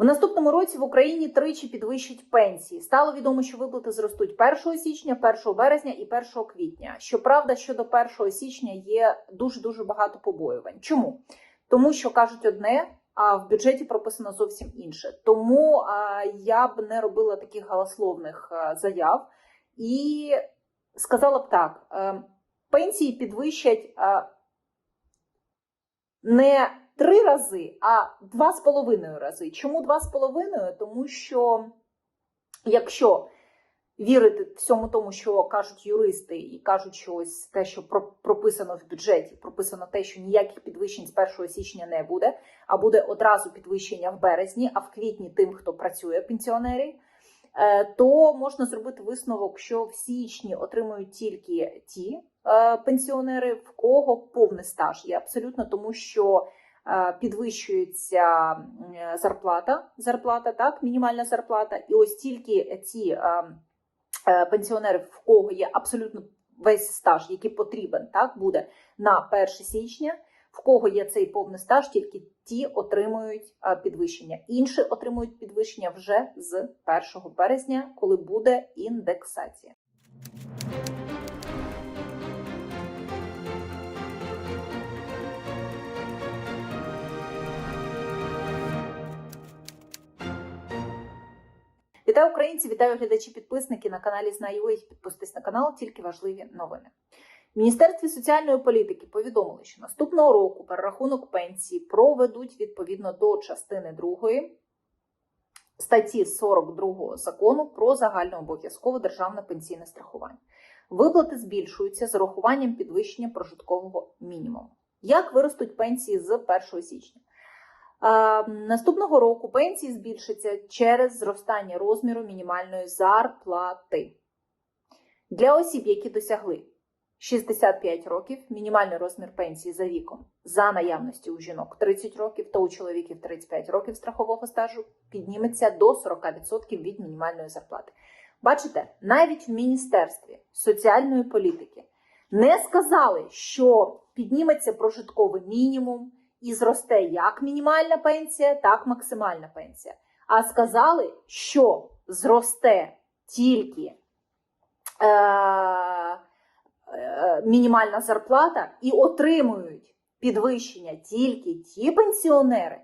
У наступному році в Україні тричі підвищать пенсії. Стало відомо, що виплати зростуть 1 січня, 1 березня і 1 квітня. Щоправда, щодо 1 січня є дуже дуже багато побоювань. Чому? Тому що кажуть одне, а в бюджеті прописано зовсім інше. Тому а, я б не робила таких галасловних а, заяв і сказала б так: е, пенсії підвищать а, не три рази, а два з половиною рази. Чому два з половиною? Тому що якщо вірити всьому тому, що кажуть юристи, і кажуть, що ось те, що прописано в бюджеті, прописано те, що ніяких підвищень з 1 січня не буде, а буде одразу підвищення в березні, а в квітні тим, хто працює пенсіонерів. е, То можна зробити висновок, що в січні отримують тільки ті е, пенсіонери, в кого повний стаж є абсолютно, тому що підвищується е, зарплата, зарплата, так, мінімальна зарплата, і ось тільки ці е, е, пенсіонери, в кого є абсолютно весь стаж, який потрібен, так, буде на 1 січня. В кого є цей повний стаж, тільки ті отримують е, підвищення. Інші отримують підвищення вже з 1 березня, коли буде індексація. Вітаю українці, вітаю глядачі, підписники на каналі Знаю. Підписуйтесь на канал, тільки важливі новини. В Міністерстві соціальної політики повідомили, що наступного року перерахунок пенсії проведуть відповідно до частини 2 статті 42 закону про загальнообов'язкове державне пенсійне страхування. Виплати збільшуються з урахуванням підвищення прожиткового мінімуму. Як виростуть пенсії з 1 січня? Наступного року пенсії збільшаться через зростання розміру мінімальної зарплати. Для осіб, які досягли 65 років, мінімальний розмір пенсії за віком за наявності у жінок 30 років та у чоловіків 35 років страхового стажу підніметься до 40% від мінімальної зарплати. Бачите, навіть в Міністерстві соціальної політики не сказали, що підніметься прожитковий мінімум і зросте як мінімальна пенсія, так максимальна пенсія. А сказали, що зросте тільки е, е, мінімальна зарплата і отримують підвищення тільки ті пенсіонери,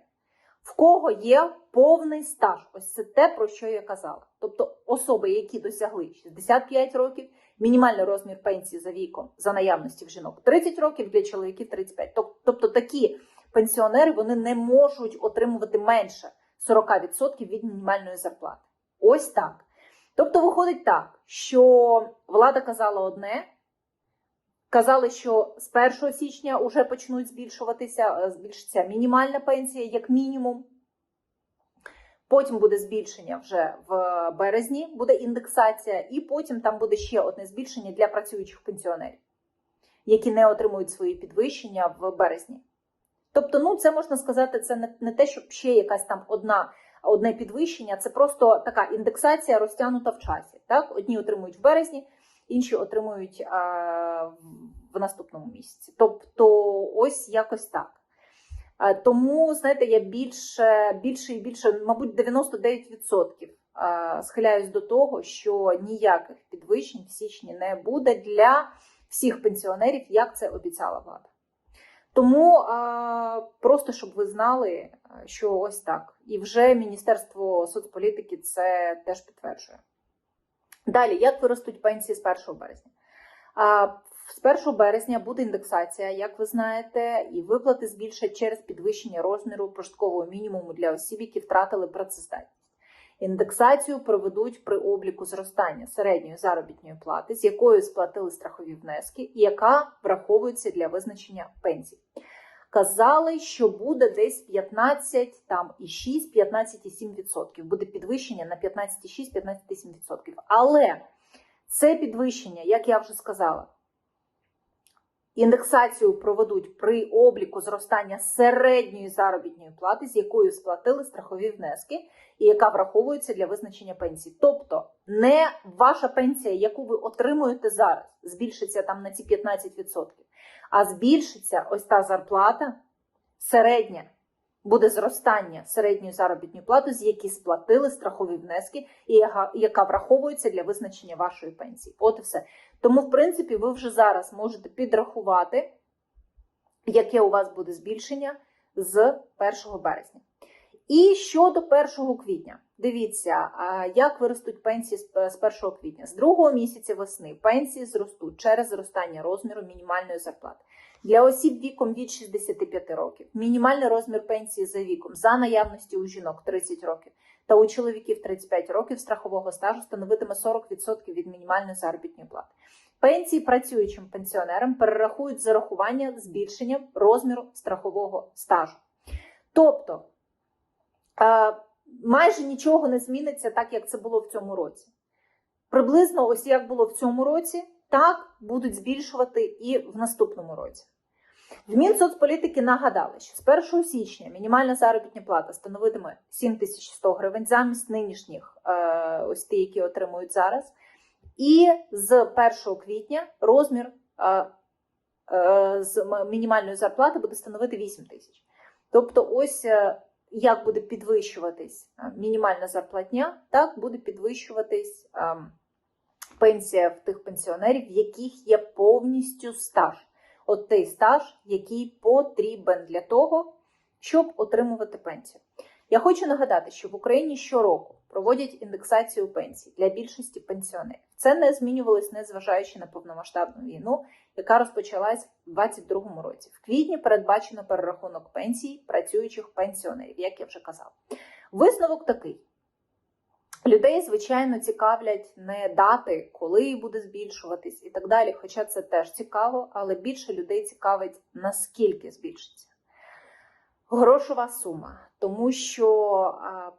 в кого є повний стаж. Ось це те, про що я казала. Тобто особи, які досягли 65 років, мінімальний розмір пенсії за віком за наявності в жінок 30 років, для чоловіків 35. Тоб- Тобто такі пенсіонери вони не можуть отримувати менше 40% від мінімальної зарплати. Ось так. Тобто виходить так, що влада казала одне, казали, що з 1 січня вже почнуть збільшуватися, е, збільшиться мінімальна пенсія як мінімум. Потім буде збільшення вже в березні, буде індексація, і потім там буде ще одне збільшення для працюючих пенсіонерів, які не отримують свої підвищення в березні. Тобто, ну це можна сказати, це не, не те, щоб ще якась там одна, одне підвищення, це просто така індексація розтягнута в часі. Так? Одні отримують в березні, інші отримують а, в наступному місяці. Тобто, ось якось так. А, Тому, знаєте, я більше, більше і більше, мабуть, 99% а, схиляюсь до того, що ніяких підвищень в січні не буде для всіх пенсіонерів, як це обіцяла влада. Тому а, просто щоб ви знали, що ось так. І вже Міністерство соцполітики це теж підтверджує. Далі, як виростуть пенсії з 1 березня? А, з 1 березня буде індексація, як ви знаєте, і виплати збільшать через підвищення розміру прожиткового мінімуму для осіб, які втратили працездатність. Індексацію проведуть при обліку зростання середньої заробітної плати, з якою сплатили страхові внески, і яка враховується для визначення пенсій. Казали, що буде десь 15, там і 6, 15,7%. Буде підвищення на 15,6, 15,7%. Але це підвищення, як я вже сказала, індексацію проведуть при обліку зростання середньої заробітної плати, з якою сплатили страхові внески, і яка враховується для визначення пенсії. Тобто не ваша пенсія, яку ви отримуєте зараз, збільшиться там на ці 15%, а збільшиться ось та зарплата середня, буде зростання середньої заробітної плати, з які сплатили страхові внески, і яка- враховується для визначення вашої пенсії. От і все. Тому, в принципі, ви вже зараз можете підрахувати, яке у вас буде збільшення з 1 березня. І щодо 1 квітня, дивіться, як виростуть пенсії з 1 квітня. З другого місяця весни пенсії зростуть через зростання розміру мінімальної зарплати. Для осіб віком від 65 років мінімальний розмір пенсії за віком за наявності у жінок 30 років та у чоловіків 35 років страхового стажу становитиме 40% від мінімальної заробітної плати. Пенсії працюючим пенсіонерам перерахують зарахування збільшення розміру страхового стажу. Тобто е, майже нічого не зміниться так, як це було в цьому році. Приблизно, ось як було в цьому році, так будуть збільшувати і в наступному році. В Мінсоцполітики нагадали, що з 1 січня мінімальна заробітна плата становитиме 7100 гривень замість нинішніх, е, ось ті, які отримують зараз. І з 1 квітня розмір е, е, з мінімальної зарплати буде становити 8 тисяч. Тобто, ось як буде підвищуватись мінімальна зарплатня, так буде підвищуватись е, пенсія в тих пенсіонерів, в яких є повністю стаж. От той стаж, який потрібен для того, щоб отримувати пенсію. Я хочу нагадати, що в Україні щороку проводять індексацію пенсій для більшості пенсіонерів. Це не змінювалось, незважаючи на повномасштабну війну, яка розпочалась у 2022 році. В квітні передбачено перерахунок пенсій працюючих пенсіонерів, як я вже казала. Висновок такий: людей, звичайно, цікавлять не дати, коли буде збільшуватись і так далі. Хоча це теж цікаво, але більше людей цікавить, наскільки збільшиться грошова сума, тому що а,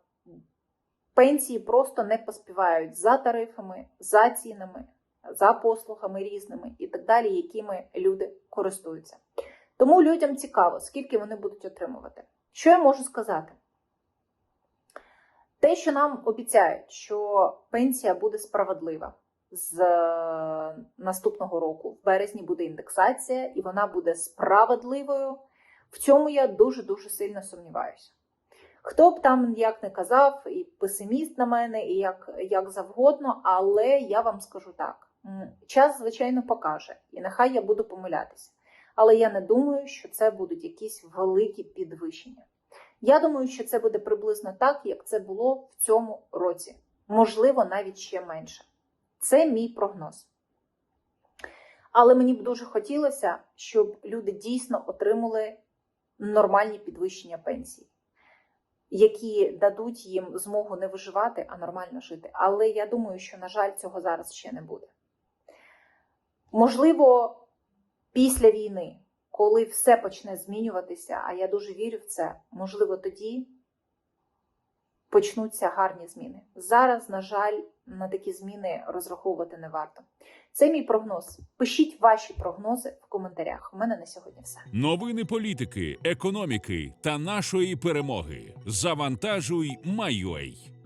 пенсії просто не поспівають за тарифами, за цінами, за послугами різними і так далі, якими люди користуються. Тому людям цікаво, скільки вони будуть отримувати. Що я можу сказати? Те, що нам обіцяють, що пенсія буде справедлива з е, наступного року, в березні буде індексація, і вона буде справедливою. В цьому я дуже дуже сильно сумніваюся. Хто б там як не казав, і песиміст на мене, і як, як завгодно, але я вам скажу так: час, звичайно, покаже, і нехай я буду помилятися. Але я не думаю, що це будуть якісь великі підвищення. Я думаю, що це буде приблизно так, як це було в цьому році. Можливо, навіть ще менше. Це мій прогноз. Але мені б дуже хотілося, щоб люди дійсно отримали нормальні підвищення пенсій, які дадуть їм змогу не виживати, а нормально жити. Але я думаю, що, на жаль, цього зараз ще не буде. Можливо, після війни, коли все почне змінюватися, а я дуже вірю в це, можливо, тоді почнуться гарні зміни. Зараз, на жаль, на такі зміни розраховувати не варто. Це мій прогноз. Пишіть ваші прогнози в коментарях. У мене на сьогодні все. Новини політики, економіки та нашої перемоги. Завантажуй, Майой.